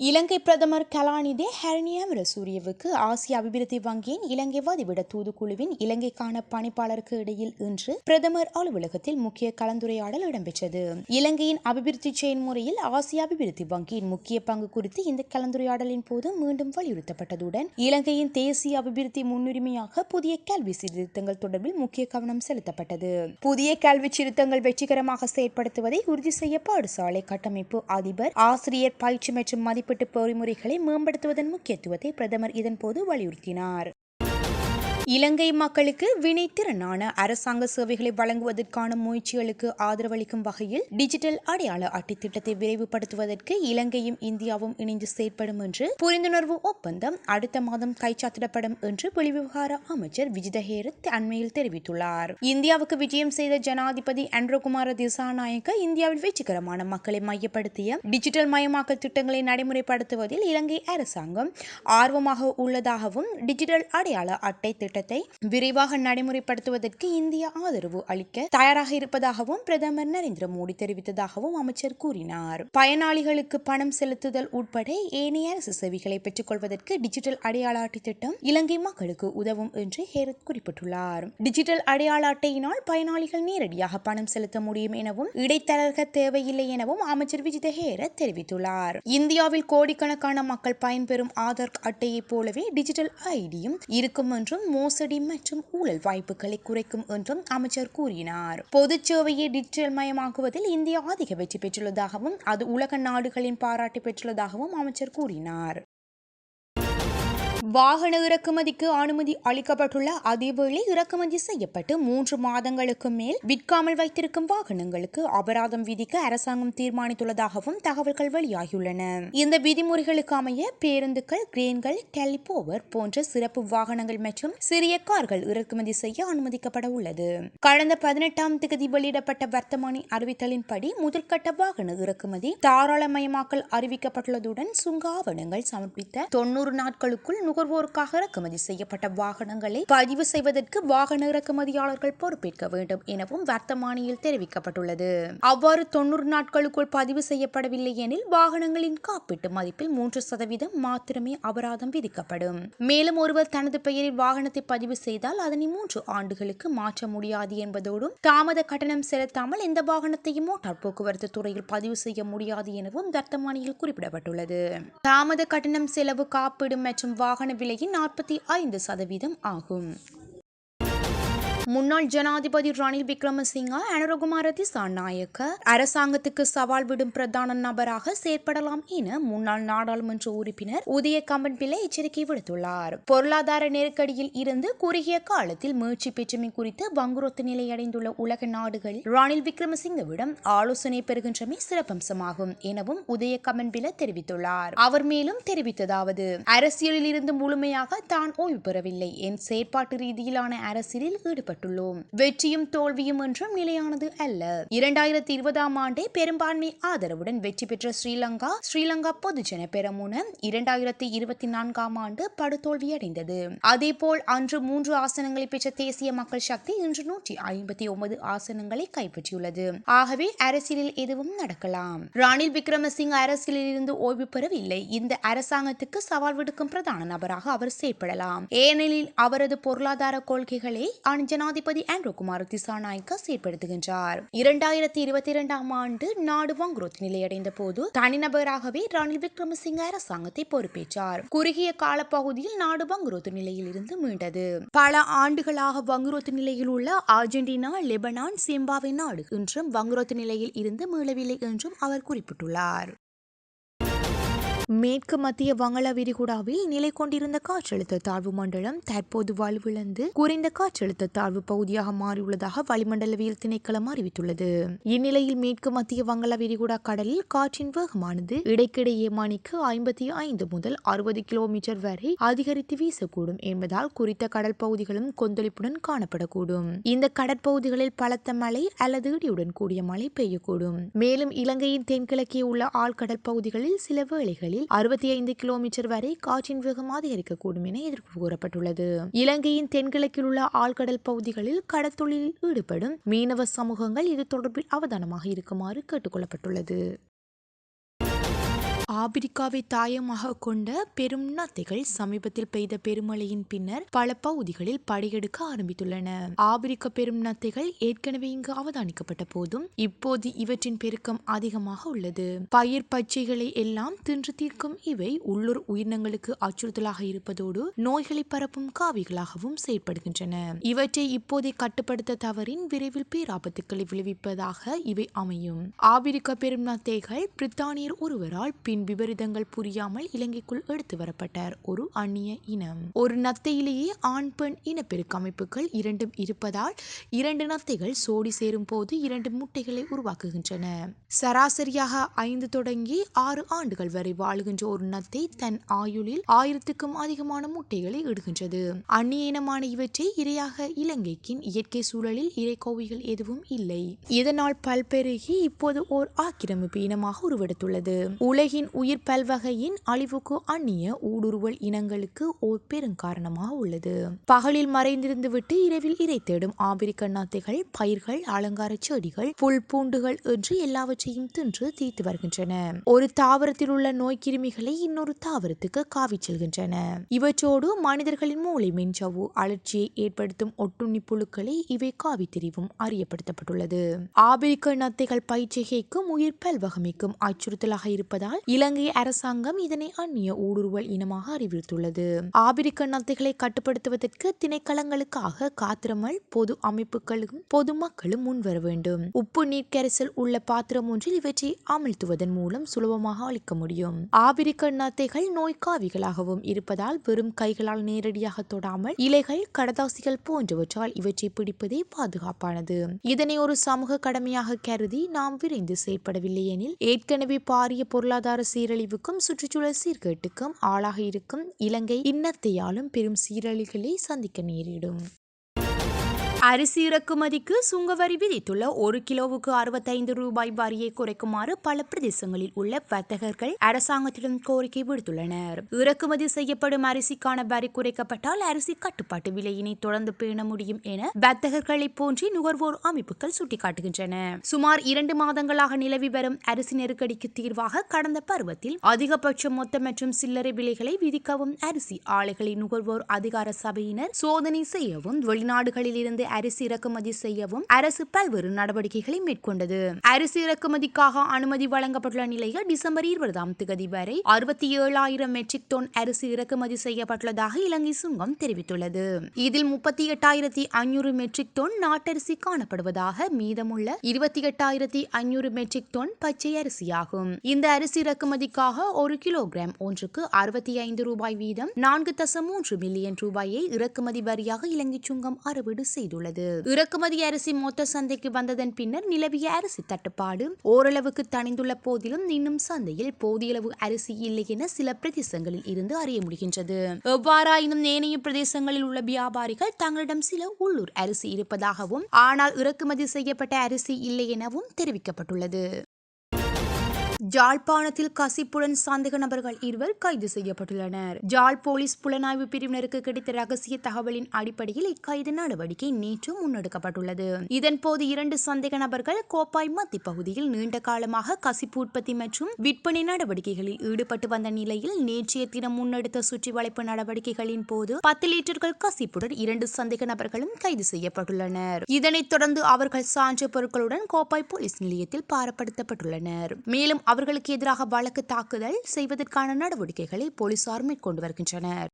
இலங்கை பிரதமர் கலாநிதி ஹரணியாமர சூரியவுக்கு ஆசிய அபிவிருத்தி வங்கியின் இலங்கை வதிவிட தூதுக்குழுவின் இலங்கைக்கான பணிப்பாளருக்கு இடையில் இன்று பிரதமர் அலுவலகத்தில் முக்கிய கலந்துரையாடல் இடம்பெற்றது. இலங்கையின் அபிவிருத்தி செயல்முறையில் ஆசிய அபிவிருத்தி வங்கியின் முக்கிய பங்கு குறித்து இந்த கலந்துரையாடலின் போது மீண்டும் வலியுறுத்தப்பட்டதுடன் இலங்கையின் தேசிய அபிவிருத்தி முன்னுரிமையாக புதிய கல்வி சீர்திருத்தங்கள் தொடர்பில் முக்கிய கவனம் செலுத்தப்பட்டது. புதிய கல்வி சீர்திருத்தங்கள் வெற்றிகரமாக செயற்படுத்துவதை உறுதி செய்ய பாடசாலை கட்டமைப்பு அதிபர் ஆசிரியர் பயிற்சி மற்றும் மதிப்பு மதிப்பீட்டு பொறிமுறைகளை மேம்படுத்துவதன் முக்கியத்துவத்தை பிரதமர் இதன்போது வலியுறுத்தினார். இலங்கை மக்களுக்கு வினைத்திறனான அரசாங்க சேவைகளை வழங்குவதற்கான முயற்சிகளுக்கு ஆதரவளிக்கும் வகையில் டிஜிட்டல் அடையாள அட்டை திட்டத்தை விரைவுபடுத்துவதற்கு இலங்கையும் இந்தியாவும் இணைந்து செயற்படும் என்று புரிந்துணர்வு ஒப்பந்தம் அடுத்த மாதம் கைச்சாத்திடப்படும் என்று வெளிவிவகார அமைச்சர் விஜித ஹேரத் அண்மையில் தெரிவித்துள்ளார். இந்தியாவுக்கு விஜயம் செய்த ஜனாதிபதி அன்ரோகுமார திசாநாயக்க இந்தியாவில் வெற்றிகரமான மக்களை மையப்படுத்திய டிஜிட்டல் மயமாக்கல் திட்டங்களை நடைமுறைப்படுத்துவதில் இலங்கை அரசாங்கம் ஆர்வமாக உள்ளதாகவும் டிஜிட்டல் அடையாள அட்டை திட்டத்தை விரைவாக நடைமுறைப்படுத்துவதற்கு இந்தியா ஆதரவு அளிக்க தயாராக இருப்பதாகவும் பிரதமர் நரேந்திர மோடி தெரிவித்ததாகவும் அமைச்சர் கூறினார். பயனாளிகளுக்கு பணம் செலுத்துதல் உட்பட ஏனைய அரசு சேவைகளை பெற்றுக்கொள்வதற்கு டிஜிட்டல் அடையாள அட்டை திட்டம் இலங்கை மக்களுக்கு உதவும் என்று ஹேரத் குறிப்பிட்டுள்ளார். டிஜிட்டல் அடையாள அட்டையினால் பயனாளிகள் நேரடியாக பணம் செலுத்த முடியும் எனவும் இடைத்தரகர் தேவையில்லை எனவும் அமைச்சர் விஜித ஹேரத் தெரிவித்துள்ளார். இந்தியாவில் கோடிக்கணக்கான மக்கள் பயன்பெறும் ஆதார் அட்டையைப் போலவே டிஜிட்டல் ஐடியும் இருக்கும் என்றும் மோசடி மற்றும் ஊழல் வாய்ப்புகளை குறைக்கும் என்றும் அமைச்சர் கூறினார். பொது சேவையை டிஜிட்டல் மயமாக்குவதில் இந்தியா அதிக வெற்றி பெற்றுள்ளதாகவும் அது உலக நாடுகளின் பாராட்டு பெற்றுள்ளதாகவும் அமைச்சர் கூறினார். வாகன இறக்குமதிக்கு அனுமதி அளிக்கப்பட்டுள்ள அதேவேளை இறக்குமதி செய்யப்பட்டு மூன்று மாதங்களுக்கு மேல் விற்காமல் வைத்திருக்கும் வாகனங்களுக்கு அபராதம் விதிக்க அரசாங்கம் தீர்மானித்துள்ளதாகவும் தகவல்கள் வெளியாகியுள்ளன. இந்த விதிமுறைகளுக்கு அமைய பேருந்துகள் கிரேன்கள் டெலிபோவர் போன்ற சிறப்பு வாகனங்கள் மற்றும் சிறிய கார்கள் இறக்குமதி செய்ய அனுமதிக்கப்பட உள்ளது. கடந்த பதினெட்டாம் தேதி வெளியிடப்பட்ட வர்த்தமானி அறிவித்தலின்படி முதற்கட்ட வாகன இறக்குமதி தாராளமயமாக்கல் அறிவிக்கப்பட்டுள்ளதுடன் சுங்க ஆவணங்கள் சமர்ப்பித்த தொன்னூறு நாட்களுக்குள் நுகர்வோருக்காக இறக்குமதி செய்யப்பட்ட வாகனங்களை பதிவு செய்வதற்கு வாகன இறக்குமதியாளர்கள் பொறுப்பேற்க வேண்டும் எனவும் வர்த்தமானியில் தெரிவிக்கப்பட்டுள்ளது. அவ்வாறு தொன்னூறு நாட்களுக்குள் பதிவு செய்யப்படவில்லை எனில் வாகனங்களின் காப்பீட்டு மதிப்பில் மூன்று சதவீதம் மாத்திரமே அபராதம் விதிக்கப்படும். மேலும் ஒருவர் தனது பெயரில் வாகனத்தை பதிவு செய்தால் அதனை மூன்று ஆண்டுகளுக்கு மாற்ற முடியாது என்பதோடும் தாமத கட்டணம் செலுத்தாமல் எந்த வாகனத்தையும் மோட்டார் போக்குவரத்து துறையில் பதிவு செய்ய முடியாது எனவும் வர்த்தமானியில் குறிப்பிடப்பட்டுள்ளது. தாமத கட்டணம் செலவு காப்பீடு மற்றும் வாகன விலையின் நாற்பத்தி ஐந்து சதவீதம் ஆகும். முன்னாள் ஜனாதிபதி ரணில் விக்ரமசிங்க அனுரகுமார திசாநாயக்க அரசாங்கத்துக்கு சவால் விடும் பிரதான நபராக செயற்படலாம் என முன்னாள் நாடாளுமன்ற உறுப்பினர் உதய கம்பன் பிள்ளை எச்சரிக்கை விடுத்துள்ளார். பொருளாதார நெருக்கடியில் இருந்து குறுகிய காலத்தில் மீழ்ச்சி பெற்றமை குறித்து வங்குரோத்து நிலையடைந்துள்ள உலக நாடுகளில் ரணில் விக்ரமசிங்கவிடம் ஆலோசனை பெறுகின்றமை சிறப்பம்சமாகும் எனவும் உதய கம்பன் பிள்ளை தெரிவித்துள்ளார். அவர் மேலும் தெரிவித்ததாவது அரசியலில் இருந்து முழுமையாக தான் ஓய்வு பெறவில்லை. என் செயற்பாட்டு ரீதியிலான அரசியலில் ஈடுபட்டு ஈடுபட்டுள்ளோம் வெற்றியும் தோல்வியும் என்றும் நிலையானது அல்ல. இரண்டாயிரத்தி இருபதாம் ஆண்டே பெரும்பான்மை ஆதரவுடன் வெற்றி பெற்ற ஸ்ரீலங்கா ஸ்ரீலங்கா பொதுஜன பெரமுன இரண்டாயிரத்தி இருபத்தி நான்காம் ஆண்டு படுதோல்வியடைந்தது. அதேபோல் அன்று மூன்று ஆசனங்களை பெற்ற தேசிய மக்கள் சக்தி இன்று நூற்றி ஐம்பத்தி ஒன்பது ஆசனங்களை கைப்பற்றியுள்ளது. ஆகவே அரசியலில் எதுவும் நடக்கலாம். ராணில் விக்ரமசிங்க அரசியலில் இருந்து ஓய்வு பெறவில்லை. இந்த அரசாங்கத்துக்கு சவால் விடுக்கும் பிரதான நபராக அவர் செயற்படலாம் ஏனெனில் அவரது பொருளாதார கொள்கைகளை அஞ்சனா ஜனாதிபதி ஆண்ட்ரோகுமார் திசாநாயக்க செயற்படுத்துகின்றார். இரண்டாயிரத்தி இருபத்தி இரண்டாம் ஆண்டு நாடு வங்குரோத் நிலையடைந்த போது தனிநபராகவே ரணில் விக்ரமசிங்க அரசாங்கத்தை பொறுப்பேற்றார். குறுகிய காலப்பகுதியில் நாடு வங்குரோத்து நிலையில் இருந்து மீண்டது. பல ஆண்டுகளாக வங்குரோத்து நிலையில் உள்ள அர்ஜென்டினா லெபனான் சிம்பாவே நாடு இன்றும் வங்குரோத்து நிலையில் இருந்து மீளவில்லை என்றும் அவர் குறிப்பிட்டுள்ளார். மேற்கு மத்திய வங்கள விரிகுடாவில் நிலை கொண்டிருந்த காற்றழுத்த தாழ்வு மண்டலம் தற்போது வலுவிழந்து குறைந்த காற்றழுத்த தாழ்வு பகுதியாக மாறியுள்ளதாக வளிமண்டலவியல் திணைக்களம் அறிவித்துள்ளது. இந்நிலையில் மேற்கு மத்திய வங்கள விரிகுடா கடலில் காற்றின் வேகமானது இடைக்கிடையே மணிக்கு ஐம்பத்தி ஐந்து முதல் அறுபது கிலோமீட்டர் வரை அதிகரித்து வீசக்கூடும் என்பதால் குறித்த கடல் பகுதிகளும் கொந்தளிப்புடன் காணப்படக்கூடும். இந்த கடற்பகுதிகளில் பலத்த மழை அல்லது இடியுடன் கூடிய மழை பெய்யக்கூடும். மேலும் இலங்கையின் தென்கிழக்கே உள்ள ஆழ்கடல் பகுதிகளில் சில வேளைகளில் அறுபத்தி ஐந்து கிலோமீட்டர் வரை காற்றின் வேகம் அதிகரிக்கக்கூடும் என எதிர்ப்பு கூறப்பட்டுள்ளது. இலங்கையின் தென்கிழக்கில் உள்ள ஆழ்கடல் பகுதிகளில் கடத்தொழிலில் ஈடுபடும் மீனவ சமூகங்கள் இது தொடர்பில் அவதானமாக இருக்குமாறு கேட்டுக்கொள்ளப்பட்டுள்ளது ஆபிரிக்காவை தாயமாக கொண்ட பெரும் நத்தைகள் சமீபத்தில் பெய்த பெருமழையின் பின்னர் பல பகுதிகளில் படையெடுக்க ஆரம்பித்துள்ளன. ஆபிரிக்க பெரும் நத்தைகள் ஏற்கனவே இங்கு அவதானிக்கப்பட்ட போதும் இப்போது இவற்றின் பெருக்கம் அதிகமாக உள்ளது. பயிர் பச்சைகளை எல்லாம் தின்று தீர்க்கும் இவை உள்ளூர் உயிரினங்களுக்கு அச்சுறுத்தலாக இருப்பதோடு நோய்களை பரப்பும் காவிகளாகவும் செயற்படுகின்றன இவற்றை இப்போதை கட்டுப்படுத்த தவறின் விரைவில் பேராபத்துக்களை விளைவிப்பதாக இவை அமையும். ஆபிரிக்க பெரும் நத்தைகள் பிரித்தானியர் ஒருவரால் பின் விபரீதங்கள் புரியாமல் இலங்கைக்குள் எடுத்து வரப்பட்டார். ஒரு அந்நிய இனம். ஒரு நத்தையிலேயே ஆண் பெண் இனப்பெருக்க அமைப்புகள் இரண்டும் இருப்பதால் இரண்டு நத்தைகள் சோடி சேரும் போது இரண்டு முட்டைகளை உருவாக்குகின்றன. சராசரியாக ஐந்து தொடங்கி ஆறு ஆண்டுகள் வரை வாழுகின்ற ஒரு நத்தை தன் ஆயுளில் ஆயிரத்துக்கும் அதிகமான முட்டைகளை இடுகின்றது. அந்நிய இனமான இவற்றை இரையாக இலங்கைக்கின் இயற்கை சூழலில் இறைக்கோவைகள் எதுவும் இல்லை. இதனால் பல்பெருகி இப்போது ஓர் ஆக்கிரமிப்பு இனமாக உருவெடுத்துள்ளது. உலகின் உயிர் பல்வகையின் அழிவுக்கு அந்நிய ஊடுருவல் இனங்களுக்கு ஓர் பெருங்காரணமாக உள்ளது. பகலில் மறைந்திருந்து விட்டு இரவில் இறை தேடும் ஆபிரிக்க நாத்தைகள் பயிர்கள் அலங்கார செடிகள் புல் பூண்டுகள் என்று எல்லாவற்றையும் தின்று தீர்த்து வருகின்றன. ஒரு தாவரத்தில் உள்ள நோய் கிருமிகளை இன்னொரு தாவரத்துக்கு காவி செல்கின்றன. இவற்றோடு மனிதர்களின் மூளை மென்சவு அலர்ச்சியை ஏற்படுத்தும் ஒட்டுண்ணி புழுக்களை இவை காவி தெரிவும் அறியப்படுத்தப்பட்டுள்ளது. ஆப்பிரிக்க நத்தைகள் பயிற்சிகைக்கும் உயிர் பல்வகமைக்கும் அச்சுறுத்தலாக இருப்பதால் இலங்கை அரசாங்கம் இதனை அந்நிய ஊடுருவல் இனமாக அறிவித்துள்ளது. ஆபிரிக்க நத்தைகளை கட்டுப்படுத்துவதற்கு திணைக்களங்களுக்காக காத்திரமல் பொது அமைப்புகளும் பொதுமக்களும் முன்வர வேண்டும். உப்பு நீர் கரைசல் உள்ள பாத்திரம் ஒன்றில் இவற்றை அமிழ்த்துவதன் மூலம் சுலபமாக அளிக்க முடியும். ஆபிரிக்க நத்தைகள் நோய்க்காவிகளாகவும் இருப்பதால் வெறும் கைகளால் நேரடியாக தொடாமல் இலைகள் கடதாசிகள் போன்றவற்றால் இவற்றை பிடிப்பதே பாதுகாப்பானது. இதனை ஒரு சமூக கடமையாக கருதி நாம் விரைந்து செயல்படவில்லை எனில் ஏற்கனவே பாரிய பொருளாதார சீரழிவுக்கும் சுற்றுச்சூழல் சீர்கேட்டுக்கும் ஆளாக இருக்கும் இலங்கை இன்னத்தையாலும் பெரும் சீரழிகளை சந்திக்க நேரிடும். அரிசி இறக்குமதிக்கு சுங்கவரி விதித்துள்ள ஒரு கிலோவுக்கு அறுபத்தைந்து ரூபாய் வரியை குறைக்குமாறு பல பிரதேசங்களில் உள்ள வர்த்தகர்கள் அரசாங்கத்திடம் கோரிக்கை விடுத்துள்ளனர். இறக்குமதி செய்யப்படும் அரிசிக்கான வரி குறைக்கப்பட்டால் அரிசி கட்டுப்பாட்டு விலையினை தொடர்ந்து பேண முடியும் என வர்த்தகர்களை போன்றி நுகர்வோர் அமைப்புகள் சுட்டிக்காட்டுகின்றன. சுமார் இரண்டு மாதங்களாக நிலவி வரும் அரிசி நெருக்கடிக்கு தீர்வாக கடந்த பருவத்தில் அதிகபட்ச மொத்த மற்றும் சில்லறை விலைகளை விதிக்கவும் அரிசி ஆலைகளை நுகர்வோர் அதிகார சபையினர் சோதனை செய்யவும் வெளிநாடுகளில் இருந்து அரிசி இறக்குமதி செய்யவும் அரசு பல்வேறு நடவடிக்கைகளை மேற்கொண்டது. அரிசி இறக்குமதிக்காக அனுமதி வழங்கப்பட்டுள்ள நிலையில் டிசம்பர் இருபதாம் தேதி வரை அறுபத்தி ஏழாயிரம் மெட்ரிக் டன் அரிசி இறக்குமதி செய்யப்பட்டுள்ளதாக இலங்கை சுங்கம் தெரிவித்துள்ளது. இதில் முப்பத்தி எட்டாயிரத்தி ஐநூறு மெட்ரிக் டன் நாட்டரிசி காணப்படுவதாக மீதமுள்ள இருபத்தி எட்டாயிரத்தி ஐநூறு மெட்ரிக் டன் பச்சை அரிசியாகும். இந்த அரிசி இறக்குமதிக்காக ஒரு கிலோகிராம் ஒன்றுக்கு அறுபத்தி ஐந்து ரூபாய் வீதம் நான்கு தசம் மூன்று மில்லியன் ரூபாயை இறக்குமதி வரியாக இலங்கை சுங்கம் அறுவீடு செய்துள்ளது. இறக்குமதி அரிசி மொத்த சந்தைக்கு வந்ததன் பின்னர் நிலவிய அரிசி தட்டுப்பாடு. ஓரளவுக்கு தணிந்துள்ள போதிலும் இன்னும் சந்தையில் போதியளவு அரிசி இல்லை என சில பிரதேசங்களில் இருந்து அறிய முடிகின்றது. எவ்வாறாயினும் ஏனைய பிரதேசங்களில் உள்ள வியாபாரிகள் தங்களிடம் சில உள்ளூர் அரிசி இருப்பதாகவும் ஆனால் இறக்குமதி செய்யப்பட்ட அரிசி இல்லை எனவும் தெரிவிக்கப்பட்டுள்ளது. ஜாழ்ப்பாணத்தில் கசிப்புடன் சந்தேக நபர்கள் இருவர் கைது செய்யப்பட்டுள்ளனர். ஜாழ் போலீஸ் புலனாய்வு பிரிவினருக்கு கிடைத்த ரகசிய தகவலின் அடிப்படையில் இக்கைது நடவடிக்கை நேற்று முன்னெடுக்கப்பட்டுள்ளது. இதன்போது இரண்டு சந்தேக நபர்கள் கோப்பாய் மத்தி பகுதியில் நீண்ட காலமாக கசிப்பு உற்பத்தி மற்றும் விற்பனை நடவடிக்கைகளில் ஈடுபட்டு வந்த நிலையில் நேற்றைய தினம் முன்னெடுத்த சுற்றி வளைப்பு நடவடிக்கைகளின் போது பத்து லிட்டர்கள் கசிப்புடன் இரண்டு சந்தேக நபர்களும் கைது செய்யப்பட்டுள்ளனர். இதனைத் தொடர்ந்து அவர்கள் சான்று பொருட்களுடன் கோப்பாய் போலீஸ் நிலையத்தில் பாரப்படுத்தப்பட்டுள்ளனர். மேலும் அவர்களுக்கு எதிராக வழக்கு தாக்குதல் செய்வதற்கான நடவடிக்கைகளை போலீசார் மேற்கொண்டு வருகின்றனர்.